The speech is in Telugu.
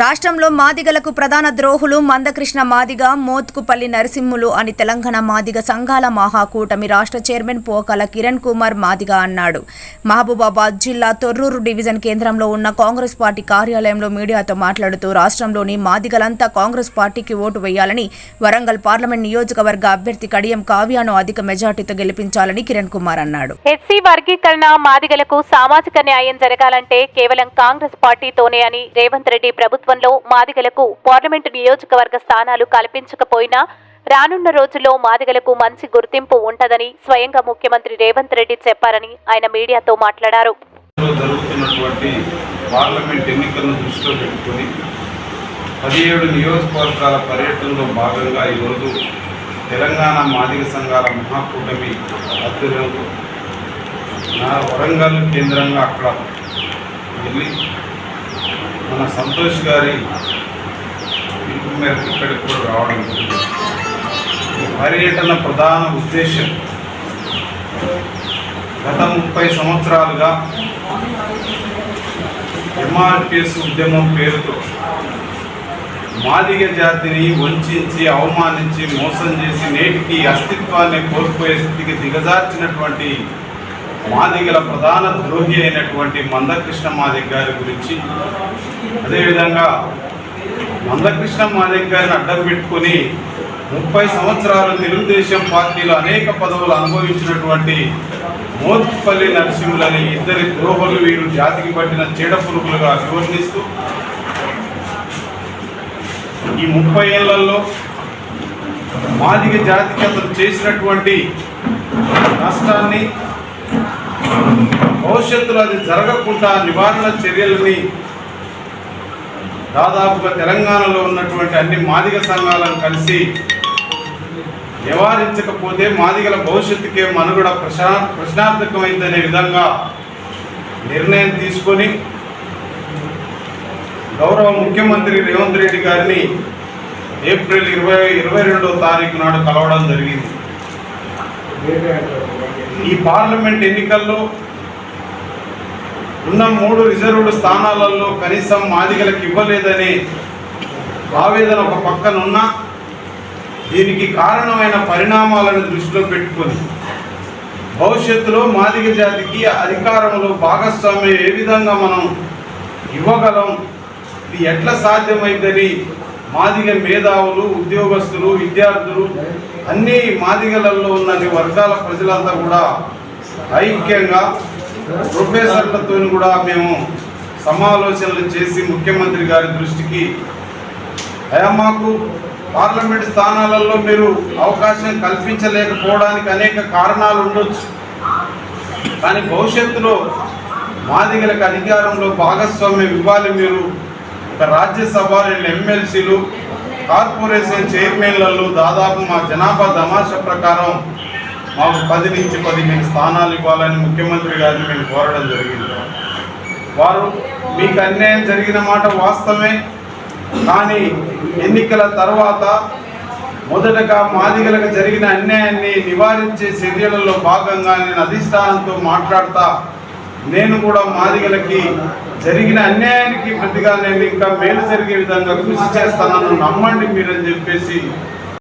రాష్ట్రంలో మాదిగలకు ప్రధాన ద్రోహులు మందకృష్ణ మాదిగ మోత్కుపల్లి నరసింహులు అని తెలంగాణ మాదిగ సంఘాల మహాకూటమి రాష్ట్ర చైర్మన్ పోకల కిరణ్ కుమార్ మాదిగ అన్నాడు. మహబూబాబాద్ జిల్లా తొర్రూరు డివిజన్ కేంద్రంలో ఉన్న కాంగ్రెస్ పార్టీ కార్యాలయంలో మీడియాతో మాట్లాడుతూ రాష్ట్రంలోని మాదిగలంతా కాంగ్రెస్ పార్టీకి ఓటు వేయాలని వరంగల్ పార్లమెంట్ నియోజకవర్గ అభ్యర్థి కడియం కావ్యాను అధిక మెజార్టీతో గెలిపించాలని కిరణ్ కుమార్ అన్నాడు. ఎస్సీ వర్గీకరణ మాదిగలకు సామాజిక న్యాయం జరగాలంటే కేవలం కాంగ్రెస్ పార్టీతోనే అని రేవంత్ రెడ్డి ప్రభుత్వంలో మాదిగలకు పార్లమెంటు నియోజకవర్గ స్థానాలు కల్పించకపోయినా రానున్న రోజుల్లో మాదిగలకు మంచి గుర్తింపు ఉంటదని స్వయంగా ముఖ్యమంత్రి రేవంత్ రెడ్డి చెప్పారని ఆయన మీడియాతో మాట్లాడారు. జరుగుతున్నటువంటి పార్లమెంట్ ఎన్నికలను దృష్టిలో పెట్టుకుని పదిహేడు నియోజకవర్గాల పర్యటనలో భాగంగా ఈరోజు తెలంగాణ మాదిగ సంఘాల మహాకూటమి ఆధ్వర్యంలో నా వరంగల్ కేంద్రంగా అక్కడ వెళ్ళి మన సంతోష్ గారి పిలుపు మేరకు ఇక్కడికి కూడా రావడం జరిగింది. పర్యటన ప్రధాన ఉద్దేశం గత ముప్పై సంవత్సరాలుగా ఎంఆర్పిఎస్ ఉద్యమం పేరుతో మాదిగ జాతిని వంచి అవమానించి మోసం చేసి నేటికి అస్తిత్వాన్ని కోల్పోయే స్థితికి దిగజార్చినటువంటి మాదిగల ప్రధాన ద్రోహి అయినటువంటి మందకృష్ణ మాదిగ గారి గురించి అదేవిధంగా మందకృష్ణ మాదిగ గారిని అడ్డం పెట్టుకొని ముప్పై సంవత్సరాలు తెలుగుదేశం పార్టీలో అనేక పదవులు అనుభవించినటువంటి మోత్పల్లి నరసింహులని ఇద్దరి ద్రోహులు వీరు జాతికి పట్టిన చీడ పురుగులుగా అభివర్ణిస్తూ ఈ ముప్పై ఏళ్ళలో మాదిగ జాతికి అతను చేసినటువంటి నష్టాన్ని భవిష్యత్తులో అది జరగకుండా నివారణ చర్యలని దాదాపుగా తెలంగాణలో ఉన్నటువంటి అన్ని మాదిగ సంఘాలను కలిసి నివారించకపోతే మాదిగల భవిష్యత్తుకే మనుగడ ప్రశా ప్రశ్నార్థకమైందనే విధంగా నిర్ణయం తీసుకొని గౌరవ ముఖ్యమంత్రి రేవంత్ రెడ్డి గారిని ఏప్రిల్ ఇరవై ఇరవై రెండో తారీఖు నాడు కలవడం జరిగింది. ఈ పార్లమెంట్ ఎన్నికల్లో ఉన్న మూడు రిజర్వ్డ్ స్థానాలలో కనీసం మాదిగలకు ఇవ్వలేదనే ఆవేదన ఒక పక్కనున్నా దీనికి కారణమైన పరిణామాలను దృష్టిలో పెట్టుకొని భవిష్యత్తులో మాదిగ జాతికి అధికారంలో భాగస్వామ్యం ఏ విధంగా మనం ఇవ్వగలం? ఇది ఎట్లా సాధ్యమైందని మాదిగ మేధావులు ఉద్యోగస్తులు విద్యార్థులు అన్ని మాదిగలలో ఉన్న వర్గాల ప్రజలంతా కూడా ఐక్యంగా ప్రొఫెసర్లతో కూడా మేము సమాలోచనలు చేసి ముఖ్యమంత్రి గారి దృష్టికి అయా మాకు పార్లమెంట్ స్థానాలలో మీరు అవకాశం కల్పించలేకపోవడానికి అనేక కారణాలు ఉండొచ్చు. కానీ భవిష్యత్తులో మాదిగలకు అధికారంలో భాగస్వామ్యం ఇవ్వాలి మీరు. రాజ్యసభ రెండు ఎమ్మెల్సీలు కార్పొరేషన్ చైర్మన్లలో దాదాపు మా జనాభా తమాషా ప్రకారం మాకు పది నుంచి పదిహేను స్థానాలు ఇవ్వాలని ముఖ్యమంత్రి గారిని మేము కోరడం జరిగింది. వారు మీకు అన్యాయం జరిగిన మాట వాస్తవమే కానీ ఎన్నికల తర్వాత మొదటగా మాదిగలకు జరిగిన అన్యాయాన్ని నివారించే చర్యలలో భాగంగా నేను అధిష్టానంతో మాట్లాడతా నేను కూడా మాదిగలకి జరిగిన అన్యాయానికి ప్రతిగా నేను ఇంకా మేలు జరిగే విధంగా కృషి చేస్తానని నమ్మండి మీరని చెప్పేసి